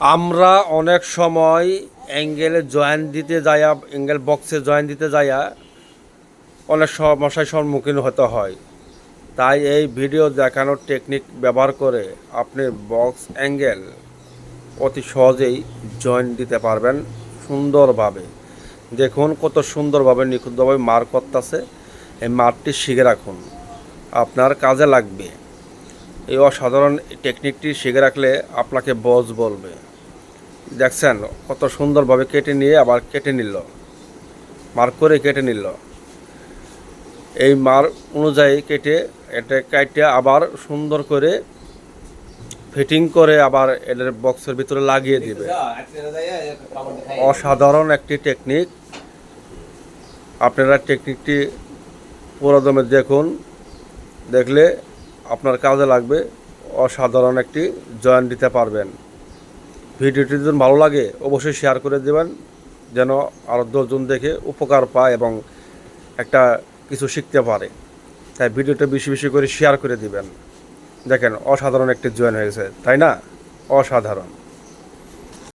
আমরা অনেক সময় অ্যাঙ্গেলে জয়েন দিতে যাইয়া, অ্যাঙ্গেল বক্সে জয়েন দিতে যাইয়া অনেক সমস্যার সম্মুখীন হতে হয়। তাই এই ভিডিও দেখানোর টেকনিক ব্যবহার করে আপনি বক্স অ্যাঙ্গেল অতি সহজেই জয়েন দিতে পারবেন সুন্দরভাবে। দেখুন কত সুন্দরভাবে নিখুঁতভাবে মার করতেছে। এই মারটি শিখে রাখুন। আপনার কাজে লাগবে। এই অসাধারণ টেকনিকটি শিখে রাখলে আপনাকে বস বলবে। দেখছেন, কত সুন্দরভাবে কেটে নিয়ে আবার কেটে নিল। মার করে কেটে নিল। এই মার অনুযায়ী কেটে এটা কেটে আবার সুন্দর করে ফিটিং করে আবার এদের বক্সের ভিতরে লাগিয়ে দিবে। অসাধারণ একটি টেকনিক। আপনারা টেকনিকটি পুরোদমে দেখুন। দেখলে আপনার কাজে লাগবে। অসাধারণ একটি জয়েন দিতে পারবেন। ভিডিওটি যদি ভালো লাগে, অবশ্যই শেয়ার করে দেবেন, যেন আরও দশজন দেখে উপকার পায় এবং একটা কিছু শিখতে পারে। তাই ভিডিওটা বেশি বেশি করে শেয়ার করে দিবেন। দেখেন, অসাধারণ একটি জয়েন হয়েছে তাই না? অসাধারণ।